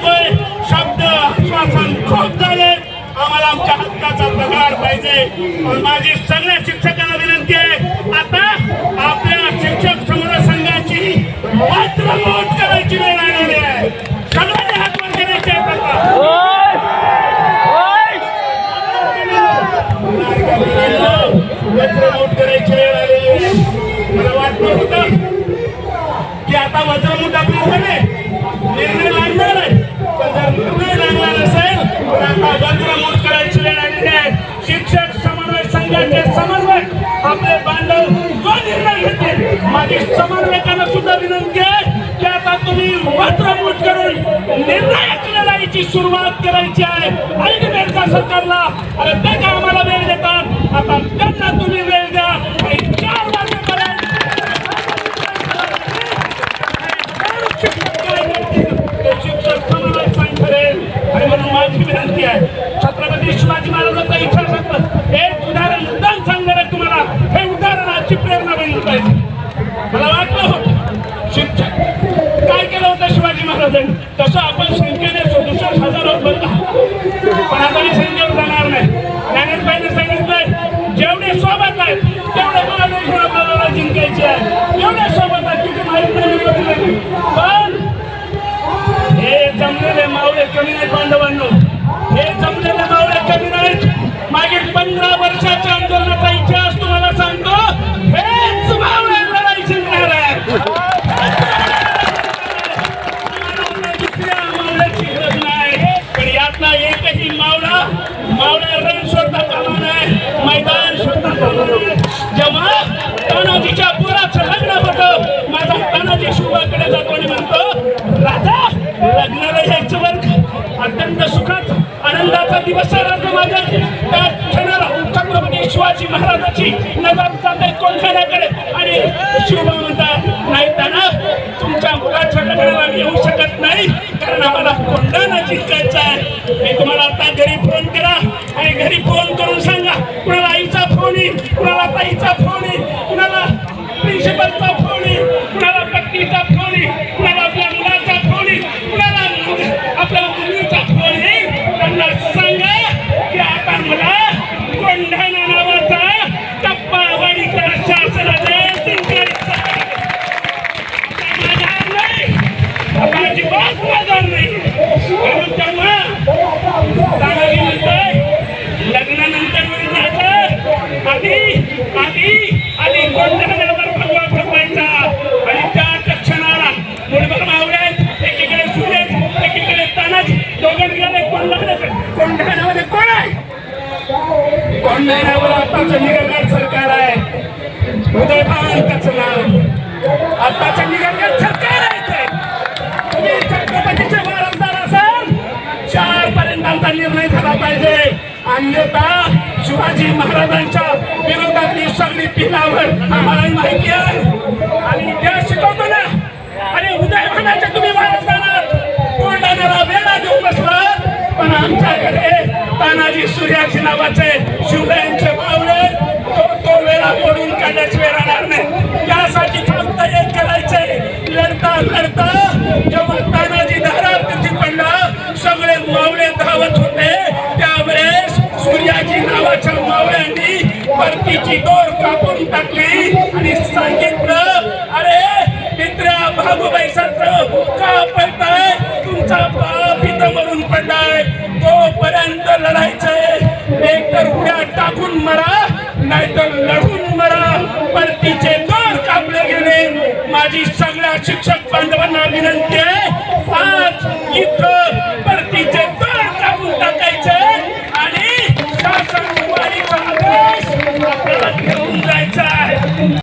नकोय शब्द आश्वासन खूप झाले. आम्हाला आमच्या हक्काचा पगार पाहिजे. माझी सगळ्या शिक्षकांना विनंती आहे आता आपल्या शिक्षक समूह संघाची वज्रमूठ करायची वेळ आलेली आहे. सगळ्यांनी हात वर करायचे आहेत आता. करायची वेळ आलेली आहे. मला वाटलं होतं की आता वज्रमूठ आपल्याकडे निर्णय समन्वयकांना सुद्धा विनंती आहे की आता तुम्ही वज्रमूठ करून निर्णायक लढाईची सुरुवात करायची आहे. ऐक नेमका सरकारला जमलेले मावळे कमी नाहीत बांधवांनो. हे जमलेले मावळे कमी नाहीत. मागील पंधरा वर्षाच्या आंदोलनाचा इतिहास तुम्हाला सांगतो हेच मावळे लढाई जिंकणार आहे एकही मावळा मावळा रण स्वतः कामा नये मैदान स्वतः कामा नये जेव्हा तानाजीच्या पोराचं लग्न होतं माझा तानाजी शिवाकडे जातो आणि म्हणतो राजा लग्नाला यायचं बरं का? अत्यंत सुखात आनंदाचा दिवस छत्रपती शिवाजी महाराजाची नजर जाते कोणत्याकडे आणि शिवबा म्हणतात नाही त्यांना तुमच्या मुलाच्या लग्नाला येऊ शकत नाही. कारण आम्हाला कोंडाणा जिंकायचा आहे. मी तुम्हाला आता घरी फोन करा उदयभान त्याचं नाव आताचं निघालेलं सरकार तुम्ही छत्रपतीचे वारसदार असाल चार पर्यंत आमचा निर्णय झाला पाहिजे. अन्यथा शिवाजी महाराजांच्या विरोधातली सगळी पिलावर. आम्हाला माहिती आहे. आणि इतिहास शिकवतो ना. आणि उदय म्हणायचे तुम्ही वारसदार आहात. वेळा देऊन बसलात पण आमच्याकडे तानाजी सूर्याची नावाचे शिवरायांचे यासाठी फक्त एक करायचंय. लढता लढता. जेव्हा तानाजी धारात तिथे पडला सगळे मावळे धावत होते. त्यावेळेस सूर्याजी नावाच्या मावळ्यांनी परतीची दोर कापून टाकली आणि सांगितलं अरे मित्रा भागूबाई सत्र का पडताय तुमचा बाप इथं मरून पडलाय. तोपर्यंत लढायचंय. एक तर उड्या टाकून मरा नाहीतर लढू माझी सगळ्या शिक्षक बांधवांना विनंती आहे. आज इथं